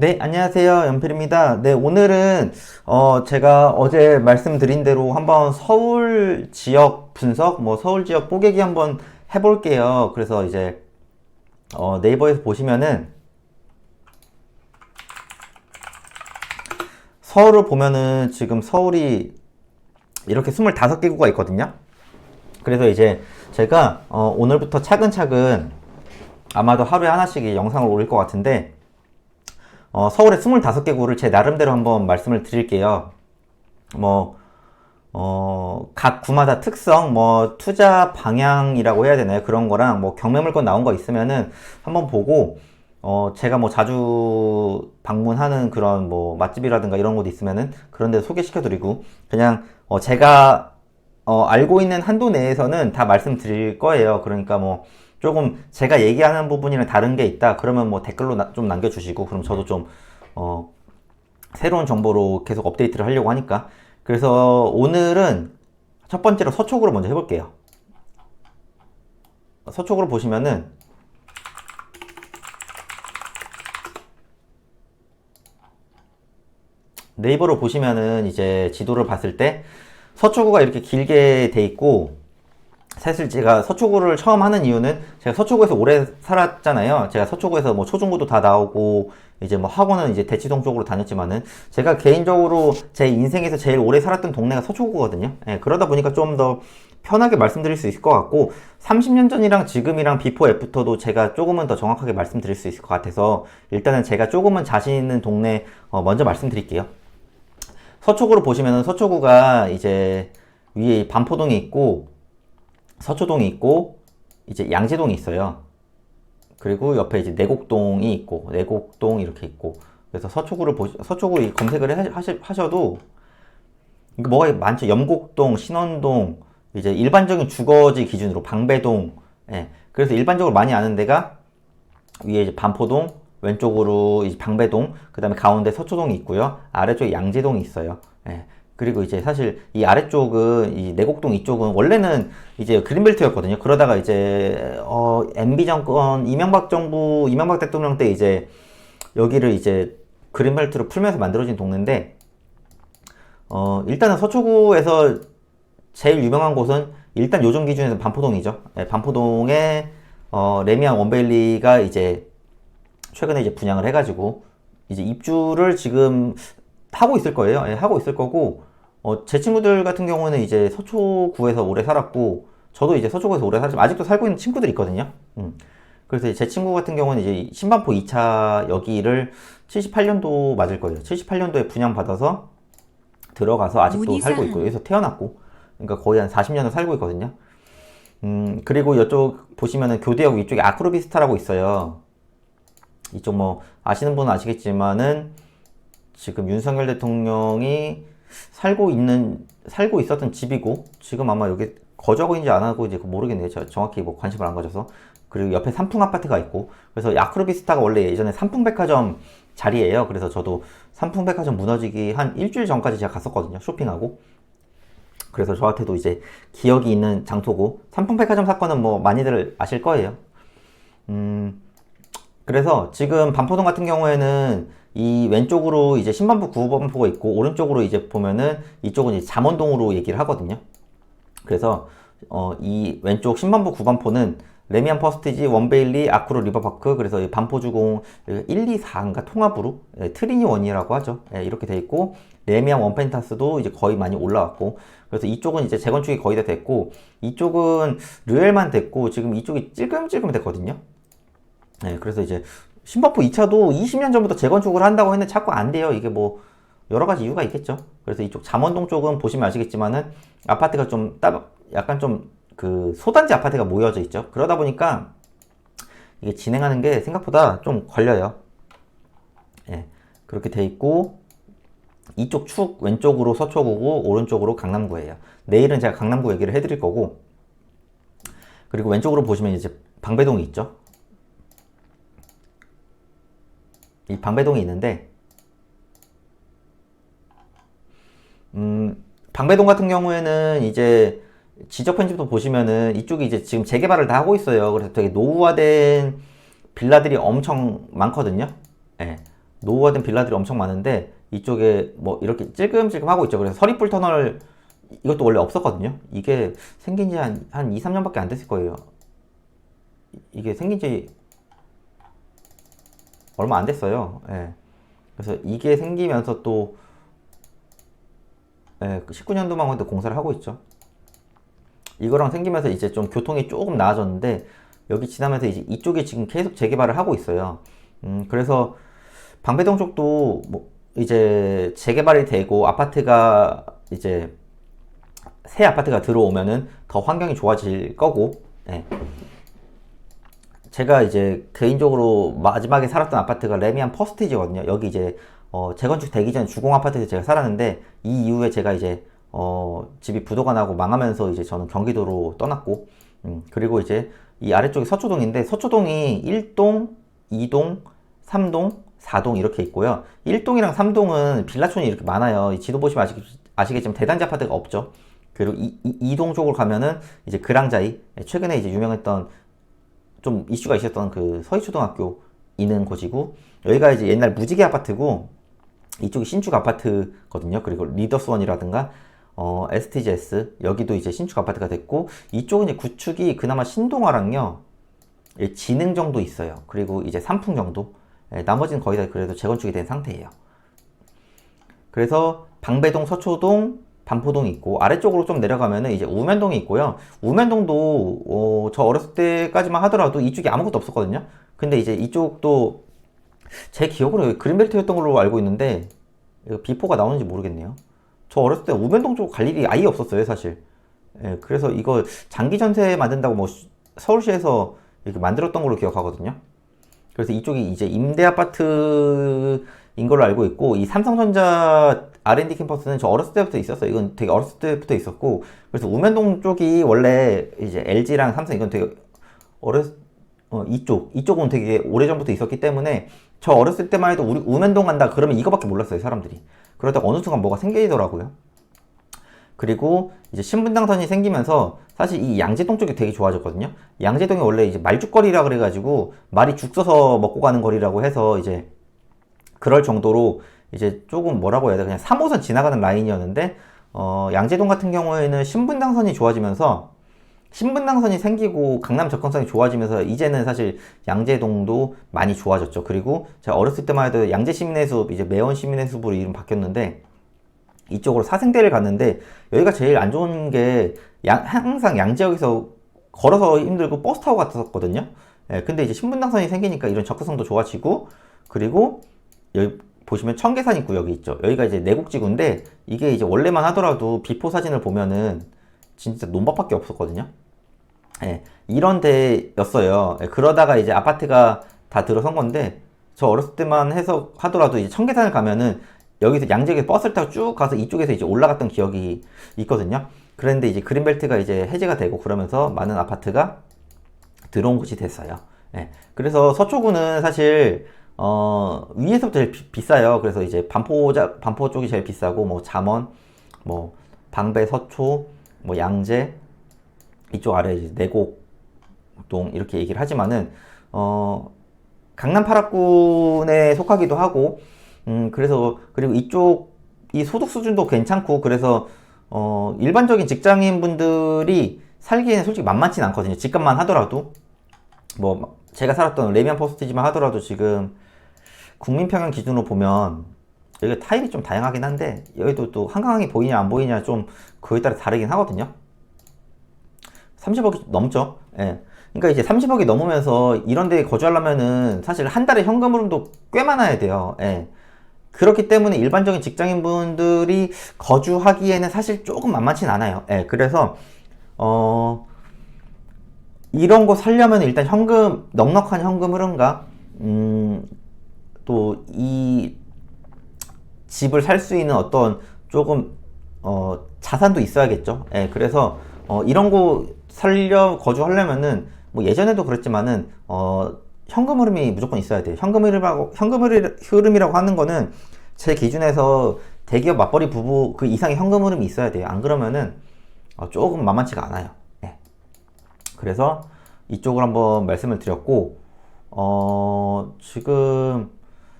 네, 안녕하세요. 연필입니다. 네, 오늘은, 어, 제가 어제 말씀드린 대로 한번 서울 지역 분석, 뭐, 서울 지역 뽀개기 한번 해볼게요. 그래서 이제, 어, 네이버에서 보시면은, 서울을 보면은 지금 서울이 이렇게 25개구가 있거든요. 그래서 이제 제가, 어, 오늘부터 차근차근 아마도 하루에 하나씩 이 영상을 올릴 것 같은데, 어, 서울의 25개 구를 제 나름대로 한번 말씀을 드릴게요. 뭐, 어, 각 구마다 특성, 뭐, 투자 방향이라고 해야 되나요? 그런 거랑, 뭐, 경매 물건 나온 거 있으면은 한번 보고, 어, 제가 뭐 자주 방문하는 그런 뭐 맛집이라든가 이런 곳 있으면은 그런 데 소개시켜 드리고, 그냥, 어, 제가, 어, 알고 있는 한도 내에서는 다 말씀드릴 거예요. 그러니까 뭐, 조금 제가 얘기하는 부분이랑 다른 게 있다. 그러면 뭐 댓글로 나- 좀 남겨주시고, 그럼 저도 좀, 어, 새로운 정보로 계속 업데이트를 하려고 하니까. 그래서 오늘은 첫 번째로 서촉으로 먼저 해볼게요. 서촉으로 보시면은, 네이버로 보시면은 이제 지도를 봤을 때 서초구가 이렇게 길게 돼 있고 사실 제가 서초구를 처음 하는 이유는 제가 서초구에서 오래 살았잖아요. 제가 서초구에서 뭐 초중고도 다 나오고 이제 뭐 학원은 이제 대치동 쪽으로 다녔지만은 제가 개인적으로 제 인생에서 제일 오래 살았던 동네가 서초구거든요. 예, 그러다 보니까 좀 더 편하게 말씀드릴 수 있을 것 같고 30년 전이랑 지금이랑 비포 애프터도 제가 조금은 더 정확하게 말씀드릴 수 있을 것 같아서 일단은 제가 조금은 자신 있는 동네 어, 먼저 말씀드릴게요. 서초구로 보시면은 서초구가 이제 위에 반포동이 있고 서초동이 있고 이제 양재동이 있어요. 그리고 옆에 이제 내곡동이 있고 내곡동 이렇게 있고 그래서 서초구를 보시 서초구 이 검색을 해- 하시, 하셔도 이거 뭐가 많죠? 염곡동, 신원동 이제 일반적인 주거지 기준으로 방배동 예. 그래서 일반적으로 많이 아는 데가 위에 이제 반포동, 왼쪽으로 이제 방배동, 그 다음에 가운데 서초동이 있고요. 아래쪽에 양재동이 있어요. 예. 그리고 이제 사실 이 아래쪽은 이 내곡동 이쪽은 원래는 이제 그린벨트였거든요. 그러다가 이제 어 MB 정권 이명박 정부 이명박 대통령 때 이제 여기를 이제 그린벨트로 풀면서 만들어진 동네인데 어 일단은 서초구에서 제일 유명한 곳은 일단 요즘 기준에서 반포동이죠. 예, 반포동에 어 레미안 원베일리가 이제 최근에 이제 분양을 해가지고 이제 입주를 지금 하고 있을 거예요. 예, 하고 있을 거고 어, 제 친구들 같은 경우는 이제 서초구에서 오래 살았고 저도 이제 서초구에서 오래 살지만 아직도 살고 있는 친구들이 있거든요. 음. 그래서 제 친구 같은 경우는 이제 신반포 2차 여기를 78년도 맞을 거예요. 78년도에 분양 받아서 들어가서 아직도 문의사항. 살고 있고 여기서 태어났고 그러니까 거의 한 40년을 살고 있거든요. 음, 그리고 이쪽 보시면은 교대역 이쪽에 아크로비스타라고 있어요. 이쪽 뭐 아시는 분은 아시겠지만은 지금 윤석열 대통령이 살고 있는 살고 있었던 집이고 지금 아마 여기 거주하고 있는지 안 하고 이제 모르겠네요. 제가 정확히 뭐 관심을 안 가져서 그리고 옆에 삼풍 아파트가 있고 그래서 아크로비스타가 원래 예전에 삼풍백화점 자리예요. 그래서 저도 삼풍백화점 무너지기 한 일주일 전까지 제가 갔었거든요. 쇼핑하고 그래서 저한테도 이제 기억이 있는 장소고 삼풍백화점 사건은 뭐 많이들 아실 거예요. 음. 그래서 지금 반포동 같은 경우에는 이 왼쪽으로 이제 신반포 구반포가 있고 오른쪽으로 이제 보면은 이쪽은 이제 잠원동으로 얘기를 하거든요. 그래서 어, 이 왼쪽 신반포 구반포는 레미안 퍼스티지, 원베일리, 아크로 리버파크 그래서 이 반포주공 1, 2, 4인가 통합으로 예, 트리니 원이라고 하죠. 예, 이렇게 돼 있고 레미안 원펜타스도 이제 거의 많이 올라왔고 그래서 이쪽은 이제 재건축이 거의 다 됐고 이쪽은 르엘만 됐고 지금 이쪽이 찔끔찔끔 됐거든요. 네, 그래서 이제 신바포 2차도 20년 전부터 재건축을 한다고 했는데 자꾸 안 돼요. 이게 뭐 여러 가지 이유가 있겠죠. 그래서 이쪽 잠원동 쪽은 보시면 아시겠지만은 아파트가 좀 따, 약간 좀 그 소단지 아파트가 모여져 있죠. 그러다 보니까 이게 진행하는 게 생각보다 좀 걸려요. 예, 그렇게 돼 있고 이쪽 축 왼쪽으로 서초구고 오른쪽으로 강남구예요. 내일은 제가 강남구 얘기를 해드릴 거고 그리고 왼쪽으로 보시면 이제 방배동이 있죠. 이 방배동이 있는데 음, 방배동 같은 경우에는 이제 지적 편집도 보시면은 이쪽이 이제 지금 재개발을 다 하고 있어요. 그래서 되게 노후화된 빌라들이 엄청 많거든요. 예. 노후화된 빌라들이 엄청 많은데 이쪽에 뭐 이렇게 찔끔찔끔 하고 있죠. 그래서 서리풀 터널 이것도 원래 없었거든요. 이게 생긴 지 한, 한 2, 3년밖에 안 됐을 거예요. 이- 이게 생긴 지 얼마 안 됐어요. 예. 그래서 이게 생기면서 또 예, 19년도만 해도 공사를 하고 있죠. 이거랑 생기면서 이제 좀 교통이 조금 나아졌는데 여기 지나면서 이제 이쪽에 지금 계속 재개발을 하고 있어요. 음, 그래서 방배동 쪽도 뭐 이제 재개발이 되고 아파트가 이제 새 아파트가 들어오면은 더 환경이 좋아질 거고, 예. 제가 이제 개인적으로 마지막에 살았던 아파트가 레미안 퍼스티지거든요. 여기 이제 어, 재건축 되기 전 주공 아파트에서 제가 살았는데 이 이후에 제가 이제 어, 집이 부도가 나고 망하면서 이제 저는 경기도로 떠났고 음, 그리고 이제 이 아래쪽이 서초동인데 서초동이 1동, 2동, 3동, 4동 이렇게 있고요. 1동이랑 3동은 빌라촌이 이렇게 많아요. 이 지도 보시면 아시, 아시겠지만 대단지 아파트가 없죠. 그리고 이, 이, 2동 쪽으로 가면은 이제 그랑자이 최근에 이제 유명했던 좀 이슈가 있었던 그 서희초등학교 있는 곳이고 여기가 이제 옛날 무지개 아파트고 이쪽이 신축 아파트거든요. 그리고 리더스원이라든가 어, STGS 여기도 이제 신축 아파트가 됐고 이쪽은 이제 구축이 그나마 신동아랑요 예, 진흥 정도 있어요. 그리고 이제 삼풍 정도. 예, 나머지는 거의 다 그래도 재건축이 된 상태예요. 그래서 방배동, 서초동, 반포동이 있고 아래쪽으로 좀 내려가면은 이제 우면동이 있고요. 우면동도 어, 저 어렸을 때까지만 하더라도 이쪽이 아무것도 없었거든요. 근데 이제 이쪽도 제 기억으로 그린벨트였던 걸로 알고 있는데 비포가 나오는지 모르겠네요. 저 어렸을 때 우면동 쪽 갈 일이 아예 없었어요, 사실. 예, 그래서 이거 장기 전세 만든다고 뭐 수- 서울시에서 이렇게 만들었던 걸로 기억하거든요. 그래서 이쪽이 이제 임대 아파트인 걸로 알고 있고 이 삼성전자 R&D 캠퍼스는 저 어렸을 때부터 있었어요. 이건 되게 어렸을 때부터 있었고 그래서 우면동 쪽이 원래 이제 LG랑 삼성 이건 되게 어렸 어, 이쪽 이쪽은 되게 오래전부터 있었기 때문에 저 어렸을 때만 해도 우리 우면동 간다 그러면 이거밖에 몰랐어요 사람들이 그러다가 어느 순간 뭐가 생기더라고요 그리고 이제 신분당선이 생기면서 사실 이 양재동 쪽이 되게 좋아졌거든요. 양재동이 원래 이제 말죽거리라 그래가지고 말이 죽 써서 먹고 가는 거리라고 해서 이제 그럴 정도로 이제 조금 뭐라고 해야 돼 그냥 3호선 지나가는 라인이었는데 어, 양재동 같은 경우에는 신분당선이 좋아지면서 신분당선이 생기고 강남 접근성이 좋아지면서 이제는 사실 양재동도 많이 좋아졌죠. 그리고 제가 어렸을 때만 해도 양재 시민의 숲 이제 매원 시민의 숲으로 이름 바뀌었는데 이쪽으로 사생대를 갔는데 여기가 제일 안 좋은 게 양- 항상 양지역에서 걸어서 힘들고 버스 타고 갔었거든요. 예, 근데 이제 신분당선이 생기니까 이런 접근성도 좋아지고 그리고 여기 보시면 청계산 입구역이 있죠. 여기가 이제 내곡지구인데 이게 이제 원래만 하더라도 비포 사진을 보면은 진짜 논밭밖에 없었거든요. 예, 이런 데였어요. 예, 그러다가 이제 아파트가 다 들어선 건데 저 어렸을 때만 해서 하더라도 이제 청계산을 가면은 여기서 양재에서 버스를 타고 쭉 가서 이쪽에서 이제 올라갔던 기억이 있거든요. 그런데 이제 그린벨트가 이제 해제가 되고 그러면서 많은 아파트가 들어온 곳이 됐어요. 예. 그래서 서초구는 사실 어, 위에서부터 제일 비, 비싸요. 그래서 이제 반포자 반포 쪽이 제일 비싸고 뭐 잠원, 뭐 방배, 서초, 뭐 양재 이쪽 아래 이제 내곡동 이렇게 얘기를 하지만은 어, 강남 8합군에 속하기도 하고 음, 그래서 그리고 이쪽 이 소득 수준도 괜찮고 그래서 어, 일반적인 직장인 분들이 살기에는 솔직히 만만치 않거든요. 집값만 하더라도 뭐 제가 살았던 레미안 포스트지만 하더라도 지금 국민평균 기준으로 보면 여기가 타입이 좀 다양하긴 한데 여기도 또 한강이 보이냐 안 보이냐 좀 그에 따라 다르긴 하거든요. 30억이 넘죠. 예. 그러니까 이제 30억이 넘으면서 이런 데 거주하려면은 사실 한 달에 현금 흐름도 꽤 많아야 돼요. 예. 그렇기 때문에 일반적인 직장인 분들이 거주하기에는 사실 조금 만만치 않아요. 예. 그래서 어 이런 거 살려면 일단 현금 넉넉한 현금 흐름과 음, 또 이 집을 살 수 있는 어떤 조금 어, 자산도 있어야겠죠. 예, 그래서 어, 이런 거 살려 거주하려면은 뭐 예전에도 그랬지만은 어, 현금 흐름이 무조건 있어야 돼요. 현금 흐름이라고 현금 흐름- 흐름이라고 하는 거는 제 기준에서 대기업 맞벌이 부부 그 이상의 현금 흐름이 있어야 돼요. 안 그러면은 어, 조금 만만치가 않아요. 예. 그래서 이쪽을 한번 말씀을 드렸고 어, 지금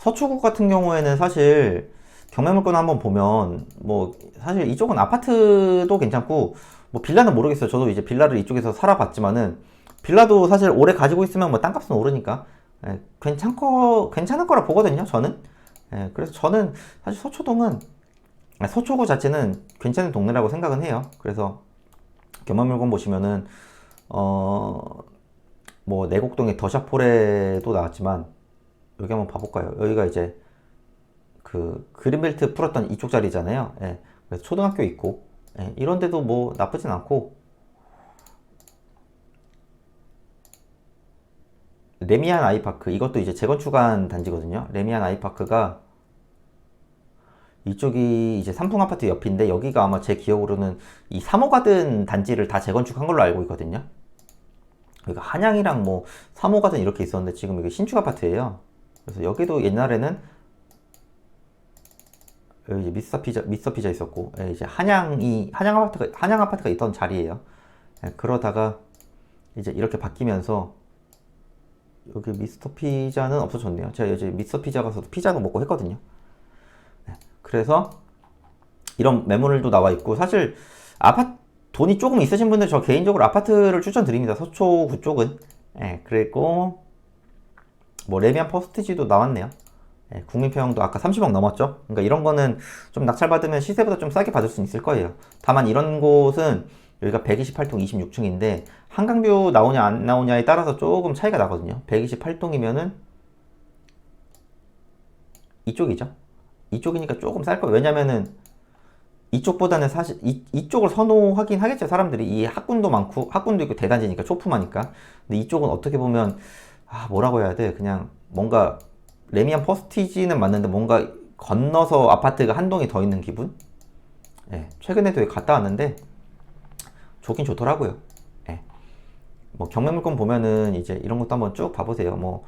서초구 같은 경우에는 사실 경매 물건 한번 보면 뭐 사실 이쪽은 아파트도 괜찮고 뭐 빌라는 모르겠어요. 저도 이제 빌라를 이쪽에서 살아봤지만은 빌라도 사실 오래 가지고 있으면 뭐 땅값은 오르니까 예, 괜찮고 괜찮을 거라 보거든요. 저는 예, 그래서 저는 사실 서초동은 아, 서초구 자체는 괜찮은 동네라고 생각은 해요. 그래서 경매 물건 보시면은 어 뭐 내곡동에 더샤포레도 나왔지만 여기 한번 봐볼까요? 여기가 이제 그 그린벨트 풀었던 이쪽 자리잖아요. 예. 그래서 초등학교 있고 예, 이런 데도 뭐 나쁘진 않고 레미안 아이파크 이것도 이제 재건축한 단지거든요. 레미안 아이파크가 이쪽이 이제 삼풍 아파트 옆인데 여기가 아마 제 기억으로는 이 3호 가든 단지를 다 재건축한 걸로 알고 있거든요. 그러니까 한양이랑 뭐 3호 가든 이렇게 있었는데 지금 이게 신축 아파트예요. 그래서 여기도 옛날에는 여기 미스터 피자 미스터 피자 있었고 예, 이제 한양이 한양 아파트가 한양 아파트가 있던 자리예요. 예, 그러다가 이제 이렇게 바뀌면서 여기 미스터 피자는 없어졌네요. 제가 이제 미스터 피자 가서 피자도 먹고 했거든요. 예, 그래서 이런 매물도 나와 있고 사실 아파트 돈이 조금 있으신 분들 저 개인적으로 아파트를 추천드립니다. 서초구 쪽은 예, 그리고 뭐 레미안 퍼스티지도 나왔네요. 예, 국민평도 아까 30억 넘었죠. 그러니까 이런 거는 좀 낙찰받으면 시세보다 좀 싸게 받을 수 있을 거예요. 다만 이런 곳은 여기가 128동 26층인데 한강뷰 나오냐 안 나오냐에 따라서 조금 차이가 나거든요. 128동이면은 이쪽이죠. 이쪽이니까 조금 쌀 거예요. 왜냐면은 이쪽보다는 사실 이, 이쪽을 선호하긴 하겠죠 사람들이 이 학군도 많고 학군도 있고 대단지니까 초품하니까 근데 이쪽은 어떻게 보면 아 뭐라고 해야 돼 그냥 뭔가 레미안 퍼스티지는 맞는데 뭔가 건너서 아파트가 한 동이 더 있는 기분 예 최근에도 갔다 왔는데 좋긴 좋더라고요 예. 뭐 경매물건 보면은 이제 이런 것도 한번 쭉 봐보세요 뭐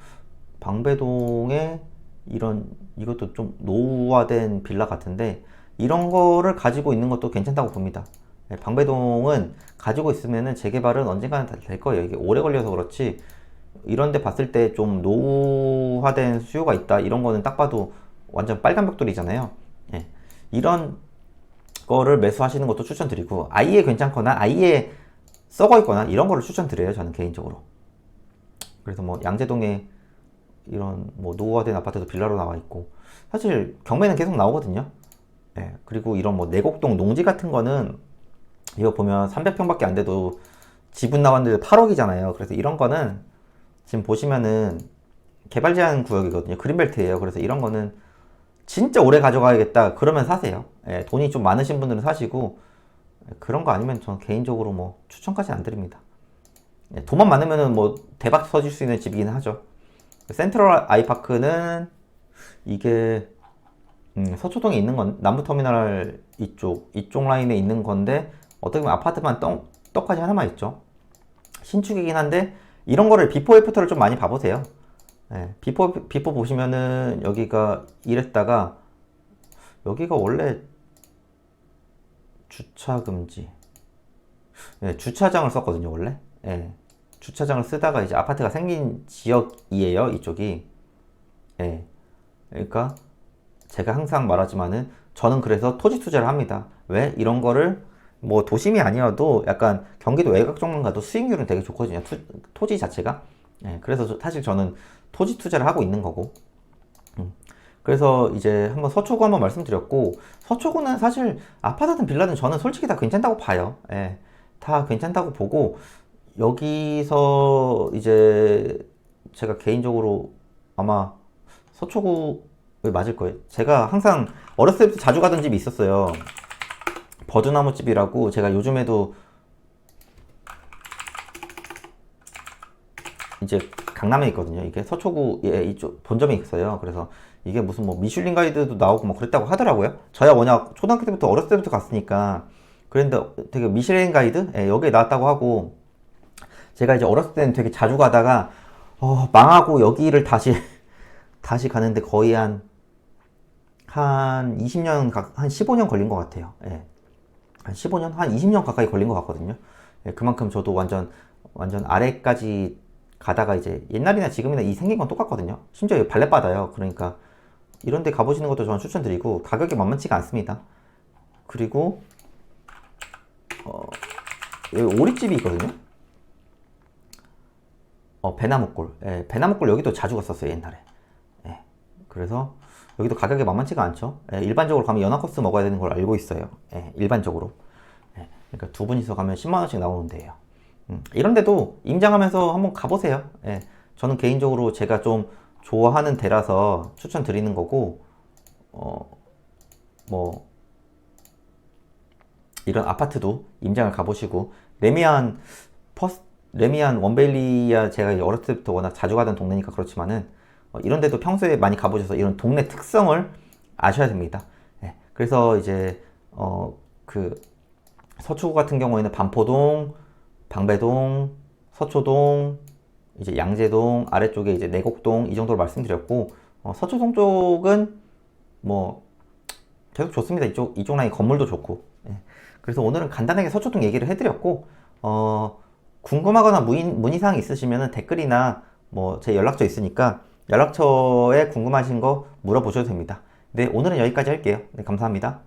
방배동에 이런 이것도 좀 노후화된 빌라 같은데 이런 거를 가지고 있는 것도 괜찮다고 봅니다. 네, 방배동은 가지고 있으면은 재개발은 언젠가는 다될 거예요. 이게 오래 걸려서 그렇지 이런 데 봤을 때 좀 노후화된 수요가 있다. 이런 거는 딱 봐도 완전 빨간 벽돌이잖아요. 예. 이런 거를 매수하시는 것도 추천드리고 아예 괜찮거나 아예 썩어 있거나 이런 거를 추천드려요. 저는 개인적으로. 그래서 뭐 양재동에 이런 뭐 노후화된 아파트도 빌라로 나와 있고 사실 경매는 계속 나오거든요. 예, 그리고 이런 뭐 내곡동 농지 같은 거는 이거 보면 300평밖에 안 돼도 지분 나왔는데 8억이잖아요. 그래서 이런 거는 지금 보시면은 개발 제한 구역이거든요. 그린벨트예요. 그래서 이런 거는 진짜 오래 가져가야겠다. 그러면 사세요. 예, 돈이 좀 많으신 분들은 사시고 예, 그런 거 아니면 저는 개인적으로 뭐 추천까지 안 드립니다. 예, 돈만 많으면은 뭐 대박 터질 수 있는 집이긴 하죠. 센트럴 아이파크는 이게 음, 서초동에 있는 건 남부터미널 이쪽 이쪽 라인에 있는 건데 어떻게 보면 아파트만 떡, 떡까지 하나만 있죠. 신축이긴 한데 이런 거를 비포 애프터를 좀 많이 봐보세요. 네, 비포 비포 보시면은 여기가 이랬다가 여기가 원래 주차 금지. 네, 주차장을 썼거든요 원래. 네, 주차장을 쓰다가 이제 아파트가 생긴 지역이에요 이쪽이. 네, 그러니까 제가 항상 말하지만은 저는 그래서 토지 투자를 합니다. 왜? 이런 거를 뭐 도심이 아니어도 약간 경기도 외곽 쪽만 가도 수익률은 되게 좋거든요. 투, 토지 자체가. 예, 그래서 저- 사실 저는 토지 투자를 하고 있는 거고. 음. 그래서 이제 한번 서초구 한번 말씀드렸고 서초구는 사실 아파트든 빌라든 저는 솔직히 다 괜찮다고 봐요. 예, 다 괜찮다고 보고 여기서 이제 제가 개인적으로 아마 서초구 왜 맞을 거예요. 제가 항상 어렸을 때부터 자주 가던 집이 있었어요. 버드나무 집이라고 제가 요즘에도 이제 강남에 있거든요. 이게 서초구에 이쪽 본점이 있어요. 그래서 이게 무슨 뭐 미슐린 가이드도 나오고 뭐 그랬다고 하더라고요. 저야 워낙 초등학교 때부터 어렸을 때부터 갔으니까 그랬는데 되게 미슐린 가이드 예, 여기에 나왔다고 하고 제가 이제 어렸을 때는 되게 자주 가다가 어, 망하고 여기를 다시 다시 가는데 거의 한한 20년, 가- 한 15년 걸린 것 같아요. 예. 한 15년? 한 20년 가까이 걸린 것 같거든요. 예, 그만큼 저도 완전, 완전 아래까지 가다가 이제 옛날이나 지금이나 이 생긴 건 똑같거든요. 심지어 발렛바다요. 그러니까 이런 데 가보시는 것도 저는 추천드리고 가격이 만만치가 않습니다. 그리고 어, 여기 오리집이 있거든요. 어, 배나무골. 예, 배나무골 여기도 자주 갔었어요, 옛날에. 예, 그래서 여기도 가격이 만만치가 않죠. 예, 일반적으로 가면 연합 코스 먹어야 되는 걸 알고 있어요. 예, 일반적으로. 예, 그러니까 두 분이서 가면 10만 원씩 나오는데요. 음, 이런 데도 임장하면서 한번 가보세요. 예, 저는 개인적으로 제가 좀 좋아하는 데라서 추천드리는 거고, 어, 뭐, 이런 아파트도 임장을 가보시고, 레미안 퍼스, 레미안 원베일리야 제가 어렸을 때부터 워낙 자주 가던 동네니까 그렇지만은, 어, 이런 데도 평소에 많이 가보셔서 이런 동네 특성을 아셔야 됩니다. 예, 그래서 이제, 어, 그, 서초구 같은 경우에는 반포동, 방배동, 서초동, 이제 양재동, 아래쪽에 이제 내곡동 이 정도로 말씀드렸고, 어, 서초동 쪽은 뭐 계속 좋습니다. 이쪽 이쪽 라인 건물도 좋고. 예. 그래서 오늘은 간단하게 서초동 얘기를 해드렸고, 어, 궁금하거나 문의, 문의사항 있으시면 댓글이나 뭐 제 연락처 있으니까 연락처에 궁금하신 거 물어보셔도 됩니다. 네, 오늘은 여기까지 할게요. 네, 감사합니다.